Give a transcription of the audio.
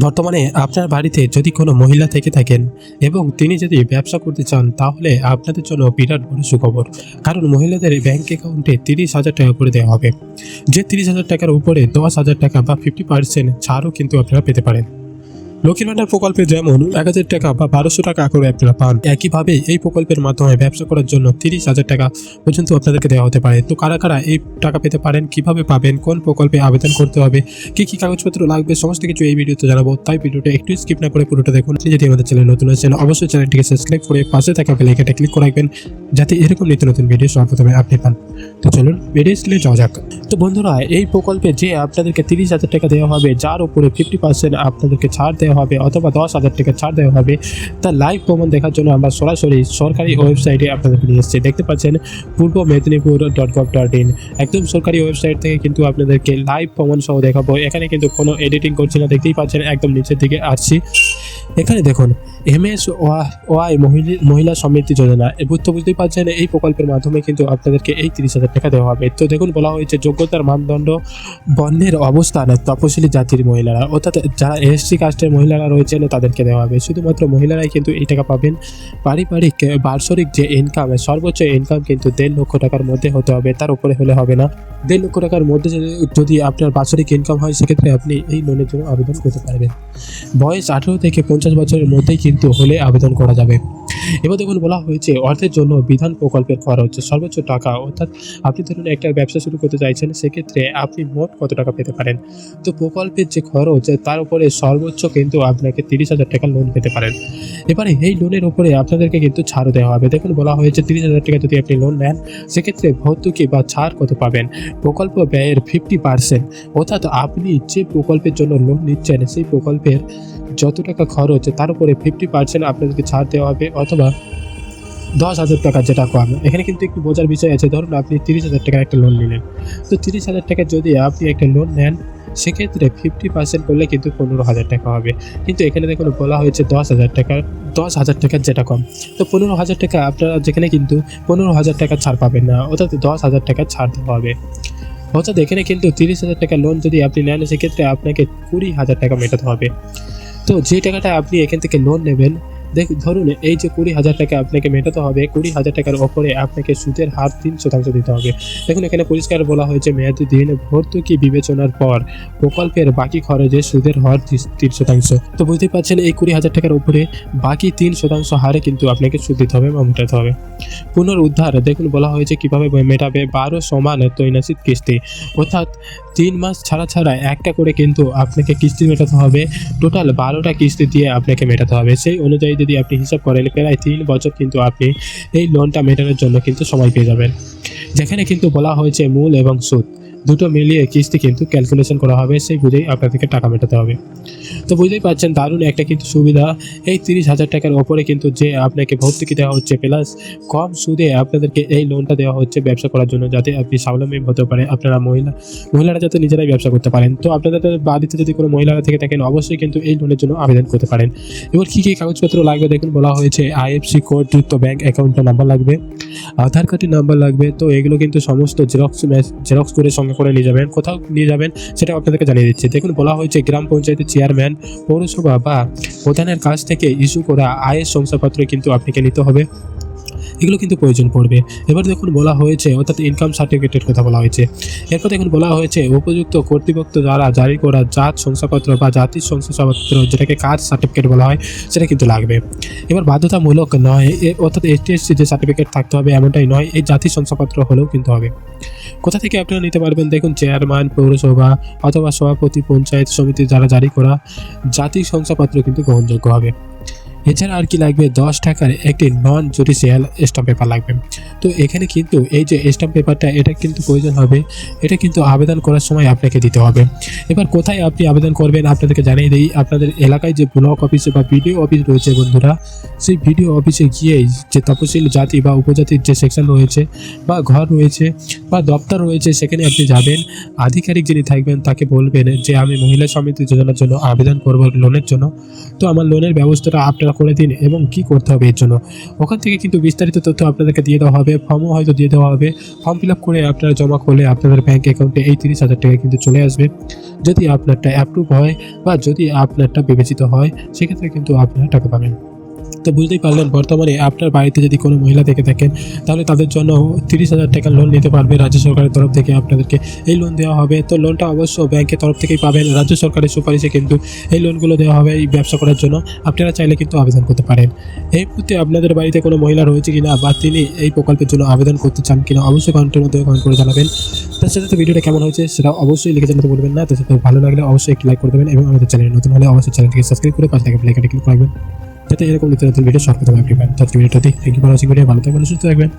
বর্তমানে আপনার বাড়িতে যদি কোনো মহিলা থেকে থাকেন এবং তিনি যদি ব্যবসা করতে চান, তাহলে আপনাদের জন্য বিরাট বড় সুখবর। কারণ মহিলাদের ব্যাংক অ্যাকাউন্টে তিরিশ হাজার টাকা করে দেওয়া হবে। যে তিরিশ হাজার টাকার উপরে দশ হাজার টাকা বা ফিফটি পার্সেন্ট ছাড়ও কিন্তু আপনারা পেতে পারেন। লক্ষ্মীর ভান্ডার প্রকল্পে যেমন এক হাজার টাকা বা বারোশো টাকা করে আপনারা পান। একইভাবে এই প্রকল্পের মাধ্যমে ব্যবসা করার জন্য তিরিশ হাজার টাকা পর্যন্ত আপনাদেরকে দেওয়া হতে পারে। তো কারা কারা এই টাকা পেতে পারেন, কীভাবে পাবেন, কোন প্রকল্পে আবেদন করতে হবে, কি কি কাগজপত্র লাগবে, সমস্ত কিছু এই ভিডিওতে জানাব। তাই ভিডিওটা একটু স্কিপ না করে পুরোটা দেখুন। যদি আমাদের চ্যানেল নতুন আছেন অবশ্যই চ্যানেলটিকে সাবস্ক্রাইব করে পাশে থাকা বেলাইকাটা ক্লিক করে রাখবেন, যাতে এরকম নিত্য নতুন ভিডিও সর্বপ্রথমে আপনি পান। তো চলুন ভিডিও স্ক্রিনে যাওয়া যাক। তো বন্ধুরা, এই প্রকল্পে যে আপনাদেরকে তিরিশ হাজার টাকা দেওয়া হবে, যার উপরে ফিফটি পার্সেন্ট আপনাদেরকে ছাড় দেওয়া হবে অথবা দশ হাজার টাকা ছাড় দেওয়া হবে। তা লাইভ প্রমাণ দেখার জন্য আমরা সরাসরি সরকারি ওয়েবসাইটে আপনাদেরকে নিয়ে এসেছি। দেখতে পাচ্ছেন, Purba Medinipur dot gov dot in একদম সরকারি ওয়েবসাইট থেকে কিন্তু আপনাদেরকে লাইভ প্রমাণ সহ দেখাবো। এখানে কিন্তু কোনো এডিটিং করছি না, দেখতেই পাচ্ছেন, একদম নিচের দিকে আসছি। এখানে দেখুন এম এস ওয়াই মহিলা সমিতি যোজনা। বুঝতে বুঝতেই পারছেন এই প্রকল্পের মাধ্যমে কিন্তু আপনাদেরকে এই তিরিশ হাজার টাকা দেওয়া হবে। তো দেখুন, বলা হয়েছে যোগ্যতার মানদণ্ড, বর্ণের অবস্থান, তপশিলি জাতির মহিলারা। অর্থাৎ যারা এসসি কাস্টের মহিলারা রয়েছেন, তাদেরকে দেওয়া হবে। শুধুমাত্র মহিলারাই কিন্তু এই টাকা পাবেন। পারিবারিক, বার্ষরিক যে ইনকাম সর্বোচ্চ ইনকাম কিন্তু দেড় লক্ষ টাকার মধ্যে হতে হবে, তার উপরে হলে হবে না। দেড় লক্ষ টাকার মধ্যে যদি- আপনার বার্ষরিক ইনকাম হয়, সেক্ষেত্রে আপনি এই লোনের জন্য আবেদন করতে পারবেন। বয়স আঠেরো থেকে পঞ্চাশ বছরের মধ্যেই কিন্তু হলে আবেদন করা যাবে। এবার দেখুন বলা হয়েছে, অর্থের জন্য বিধান প্রকল্পের খরচ, সর্বোচ্চ টাকা, অর্থাৎ আপনি ধরুন একটা ব্যবসা শুরু করতে চাইছেন, সেক্ষেত্রে আপনি মোট কত টাকা পেতে পারেন? তো প্রকল্পের যে খরচ, তার উপরে সর্বোচ্চ কিন্তু আপনাকে তিরিশ হাজার টাকা লোন পেতে পারেন। এবারে এই লোনের উপরে আপনাদেরকে কিন্তু ছাড়ও দেওয়া হবে। দেখুন বলা হয়েছে, তিরিশ হাজার টাকা যদি আপনি লোন নেন, সেক্ষেত্রে ভর্তুকি বা ছাড় কত পাবেন? প্রকল্প ব্যয়ের ফিফটি পার্সেন্ট অর্থাৎ আপনি যে প্রকল্পের জন্য লোন নিচ্ছেন, সেই প্রকল্পের যত টাকা খরচ, তার উপরে ফিফটি পার্সেন্ট আপনাদেরকে ছাড় দেওয়া হবে অথবা দশ হাজার টাকা যেটা কম। এখানে কিন্তু একটু বোঝার বিষয় আছে, ধরুন আপনি তিরিশ হাজার টাকার একটা লোন নিলেন। তো তিরিশ হাজার টাকা যদি আপনি একটা লোন নেন, সেক্ষেত্রে ফিফটি পার্সেন্ট করলে কিন্তু পনেরো হাজার টাকা হবে। কিন্তু এখানে দেখুন, বলা হয়েছে দশ হাজার টাকা, দশ হাজার টাকার যেটা কম। তো পনেরো হাজার টাকা আপনারা যেখানে কিন্তু পনেরো হাজার টাকা ছাড় পাবেন না, অর্থাৎ দশ হাজার টাকা ছাড় দেওয়া হবে। অর্থাৎ এখানে কিন্তু তিরিশ হাজার টাকা লোন যদি আপনি নেন, সেক্ষেত্রে আপনাকে কুড়ি হাজার টাকা মেটাতে হবে। তো যে টাকাটা আপনি এখান থেকে লোন নেবেন দেখ, ধরুন, এই যে কুড়ি হাজার টাকা আপনাকে মেটাতে হবে, কুড়ি হাজার টাকার ওপরে আপনাকে সুদের হার তিন শতাংশ দিতে হবে। দেখুন, এখানে পরিষ্কার বলা হয়েছে, মেয়াদি দিন ভর্তুকি বিবেচনার পর প্রকল্পের বাকি খরচে সুদের হার তিন শতাংশ। তো বুঝতেই পারছেন, এই কুড়ি হাজার টাকার উপরে বাকি তিন শতাংশ হারে কিন্তু আপনাকে সুদ দিতে হবে বা মেটাতে হবে। পুনরুদ্ধার, দেখুন, বলা হয়েছে, কীভাবে মেটাবে, বারো সমান তৈনাসিক কিস্তি। অর্থাৎ তিন মাস ছাড়া ছাড়া একটা করে কিন্তু আপনাকে কিস্তি মেটাতে হবে। টোটাল বারোটা কিস্তি দিয়ে আপনাকে মেটাতে হবে। সেই অনুযায়ী যদি আপনি হিসাব করেন, প্রায় তিন বছর কিন্তু আপনি এই লোনটা মেটানোর জন্য কিন্তু সময় পেয়ে যাবেন। যেখানে কিন্তু বলা হয়েছে মূল এবং সুদ। দুটো মিলিয়ে কিস্তি কিন্তু ক্যালকুলেশন করা হবে, সেই বুঝেই আপনাদেরকে টাকা মেটাতে হবে। তো বুঝতেই পারছেন, দারুণ একটা কিন্তু সুবিধা। এই তিরিশ হাজার টাকার ওপরে কিন্তু যে আপনাকে ভর্তুকি দেওয়া হচ্ছে প্লাস কম সুদে আপনাদেরকে এই লোনটা দেওয়া হচ্ছে ব্যবসা করার জন্য, যাতে আপনি স্বাবলম্বী হতে পারেন আপনারা মহিলা, মহিলারা যাতে নিজেরাই ব্যবসা করতে পারেন। তো আপনাদের বাড়িতে যদি কোনো মহিলারা থেকে থাকেন, অবশ্যই কিন্তু এই লোনের জন্য আবেদন করতে পারেন। এবার কী কী কাগজপত্র লাগবে দেখুন, বলা হয়েছে আইএফসি কোড, যুক্ত ব্যাংক অ্যাকাউন্টের নাম্বার লাগবে, আধার কার্ডের নাম্বার লাগবে, তো এগুলো কিন্তু সমস্ত জেরক্স জেরক্স করে সঙ্গে করে নিয়ে যাবেন, কোথাও নিয়ে যাবেন সেটা আপনাদেরকে জানিয়ে দিচ্ছি। দেখুন, বলা হয়েছে গ্রাম পঞ্চায়েতের চেয়ারম্যান, পৌরসভা বা প্রধানের কাছ থেকে ইস্যু করা আয়ের শংসাপত্র কিন্তু আপনাকে নিতে হবে। এগুলো কিন্তু প্রয়োজন পড়বে। এবার দেখুন বলা হয়েছে, অর্থাৎ ইনকাম সার্টিফিকেটের কথা বলা হয়েছে। এরপর দেখুন বলা হয়েছে, উপযুক্ত কর্তৃপক্ষ দ্বারা জারি করা জাত শংসাপত্র বা জাতির শংসাপত্র, যেটাকে কাস্ট সার্টিফিকেট বলা হয়, সেটা কিন্তু লাগবে। এবার বাধ্যতামূলক নয় অর্থাৎ এসটিএসসি যে সার্টিফিকেট থাকতে হবে, এমনটাই নয়, এই জাতির শংসাপত্র হলেও কিন্তু হবে। কোথা থেকে আপনারা নিতে পারবেন? দেখুন চেয়ারম্যান পৌরসভা অথবা সভাপতি, পঞ্চায়েত সমিতি যারা জারি করা জাতির শংসাপত্র কিন্তু গ্রহণযোগ্য হবে। এছাড়া আর কি লাগবে? দশ টাকার একটি নন জুডিশিয়াল স্টাম্প পেপার লাগবে। তো এখানে কিন্তু এই যে স্টাম্প পেপারটা এটা কিন্তু প্রয়োজন হবে। এটা কিন্তু আবেদন করার সময় আপনাকে দিতে হবে। এবার কোথায় আপনি আবেদন করবেন আপনাদেরকে জানিয়ে দিই। আপনাদের এলাকায় যে ব্লক অফিসে বা বিডিও অফিস রয়েছে বন্ধুরা, সেই ভিডিও অফিসে গিয়েই যে তপশিল জাতি বা উপজাতির যে সেকশন রয়েছে বা ঘর রয়েছে বা দপ্তর রয়েছে, সেখানে আপনি যাবেন। আধিকারিক যিনি থাকবেন, তাকে বলবেন যে, আমি মহিলা সমিতি যোজনার জন্য আবেদন করব লোনের জন্য। তো আমার লোনের ব্যবস্থাটা আপনারা পরিচালনা করে দিন এবং কি করতে হবে এর জন্য। ওখান থেকে কিন্তু বিস্তারিত তথ্য আপনাদেরকে দিয়ে দেওয়া হবে ফর্মও হয়তো দিয়ে দেওয়া হবে। ফর্ম ফিল আপ করে আপনারা জমা করলে আপনাদের ব্যাঙ্ক অ্যাকাউন্টে এই তিরিশ হাজার টাকা কিন্তু চলে আসবে। যদি আপনারটা অ্যাপ্রুভ হয় বা যদি আপনারটা বিবেচিত হয়, সেক্ষেত্রে কিন্তু আপনারা টাকা পাবেন। তো বুঝতেই পারলেন, বর্তমানে আপনার বাড়িতে যদি কোনো মহিলা থেকে থাকেন, তাহলে তাদের জন্য তিরিশ হাজার টাকা লোন নিতে পারবে রাজ্য সরকারের তরফ থেকে আপনাদেরকে। এই লোন দেওয়া হবে, তো লোনটা অবশ্য ব্যাংকের তরফ থেকেই পাবেন। রাজ্য সরকারের সুপারিশে কিন্তু এই লোনগুলো দেওয়া হবে এই ব্যবসা করার জন্য। আপনারা চাইলে কিন্তু আবেদন করতে পারেন। এই মুহূর্তে আপনাদের বাড়িতে কোনো মহিলা রয়েছে কিনা বা তিনি এই প্রকল্পের জন্য আবেদন করতে চান কিনা, অবশ্যই কমেন্টের মধ্যে কমেন্ট করে জানাবেন। তার সাথে তো ভিডিওটা কেমন হয়েছে সেটা অবশ্যই লিখে জানাতে বলবেন না। তো সাথে ভালো লাগলে অবশ্যই একটি লাইক করে দেবেন এবং আমাদের চ্যানেল নতুন হলে অবশ্যই চ্যানেলটিকে সাবস্ক্রাইব করে পাশে থাকা বেলাইকনটি ক্লিক করবেন যাতে এরকম নিত্য নতুন ভিডিও সরকার আপনি পান থ্যাংক ইউ ভিডিও ভালো থাকবেন সুস্থ থাকবেন